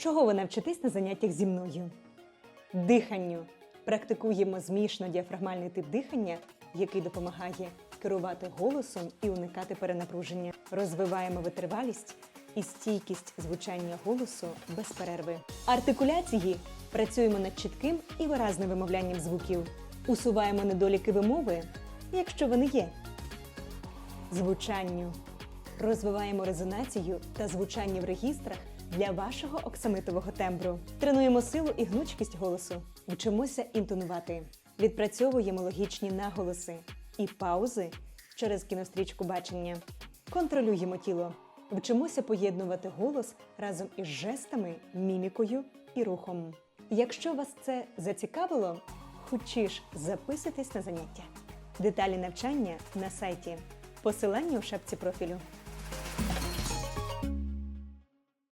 Чого ви навчитесь на заняттях зі мною? Диханню. Практикуємо змішно-діафрагмальний тип дихання, який допомагає керувати голосом і уникати перенапруження. Розвиваємо витривалість і стійкість звучання голосу без перерви. Артикуляції працюємо над чітким і виразним вимовлянням звуків. Усуваємо недоліки вимови, якщо вони є. Звучанню. Розвиваємо резонацію та звучання в регістрах для вашого оксамитового тембру. Тренуємо силу і гнучкість голосу. Вчимося інтонувати. Відпрацьовуємо логічні наголоси і паузи через кінострічку бачення. Контролюємо тіло. Вчимося поєднувати голос разом із жестами, мімікою і рухом. Якщо вас це зацікавило, хочеш записуйтесь на заняття. Деталі навчання на сайті. Посилання у шапці профілю.